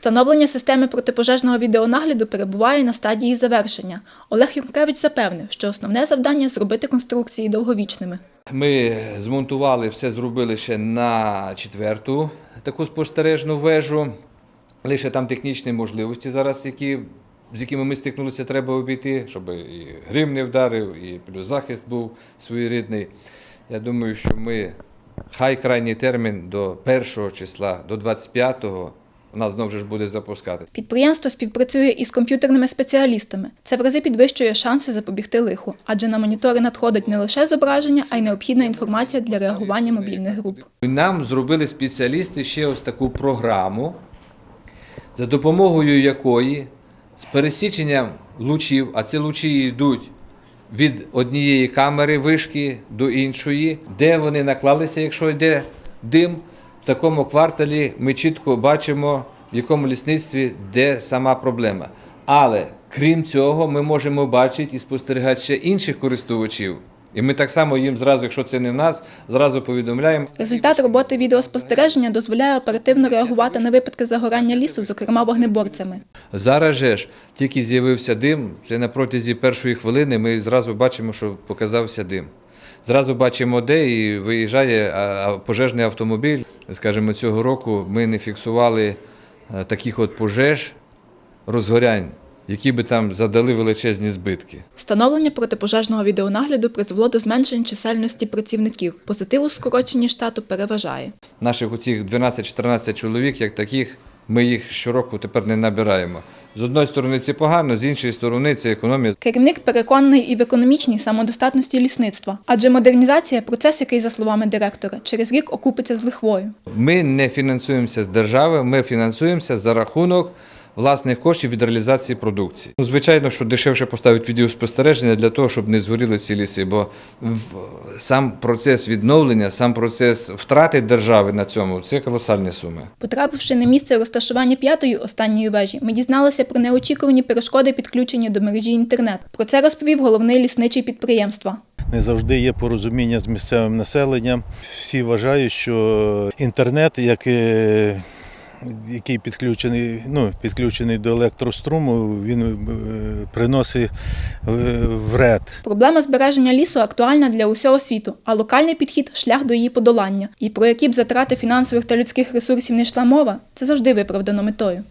Встановлення системи протипожежного відеонагляду перебуває на стадії завершення. Олег Юркевич запевнив, що основне завдання зробити конструкції довговічними. Ми змонтували, все зробили ще на четверту таку спостережну вежу. Лише там технічні можливості зараз, які, з якими ми стикнулися, треба обійти, щоб і грим не вдарив, і плюс захист був своєрідний. Я думаю, що ми хай крайній термін до 1 числа, до 25-го, нас знову ж буде запускати. Підприємство співпрацює із комп'ютерними спеціалістами. Це в рази підвищує шанси запобігти лиху, адже на монітори надходить не лише зображення, а й необхідна інформація для реагування мобільних груп. Нам зробили спеціалісти ще ось таку програму, за допомогою якої з пересіченням лучів, а ці лучі йдуть від однієї камери вишки до іншої, де вони наклалися, якщо йде дим, в такому кварталі ми чітко бачимо, в якому лісництві де сама проблема. Але крім цього, ми можемо бачити і спостерігати ще інших користувачів. І ми так само їм зразу, якщо це не в нас, зразу повідомляємо. Результат роботи відеоспостереження дозволяє оперативно реагувати на випадки загорання лісу, зокрема вогнеборцями. Зараз же ж тільки з'явився дим, це на протязі першої хвилини ми зразу бачимо, що показався дим. Зразу бачимо, де і виїжджає пожежний автомобіль. Скажімо, цього року ми не фіксували е, таких от пожеж, розгорянь, які би там задали величезні збитки. Встановлення протипожежного відеонагляду призвело до зменшення чисельності працівників. Позитив у скороченні штату переважає. Наших оцих 12-14 чоловік, як таких, ми їх щороку тепер не набираємо. З одної сторони це погано, з іншої сторони це економія. Керівник переконаний і в економічній самодостатності лісництва, адже модернізація процес, який, за словами директора, через рік окупиться з лихвою. Ми не фінансуємося з держави, ми фінансуємося за рахунок власних коштів від реалізації продукції. Ну, звичайно, що дешевше поставити відеоспостереження для того, щоб не згоріли ці ліси, бо в- сам процес відновлення, сам процес втрати держави на цьому це колосальні суми. Потрапивши на місце розташування п'ятої останньої вежі, ми дізналися про неочікувані перешкоди підключення до мережі інтернет. Про це розповів головний лісничий підприємства. Не завжди є порозуміння з місцевим населенням. Всі вважають, що інтернет, як, який підключений, ну, підключений до електроструму, він е, приносить е, вред. Проблема збереження лісу актуальна для усього світу, а локальний підхід шлях до її подолання. І про які б затрати фінансових та людських ресурсів не йшла мова, це завжди виправдано метою.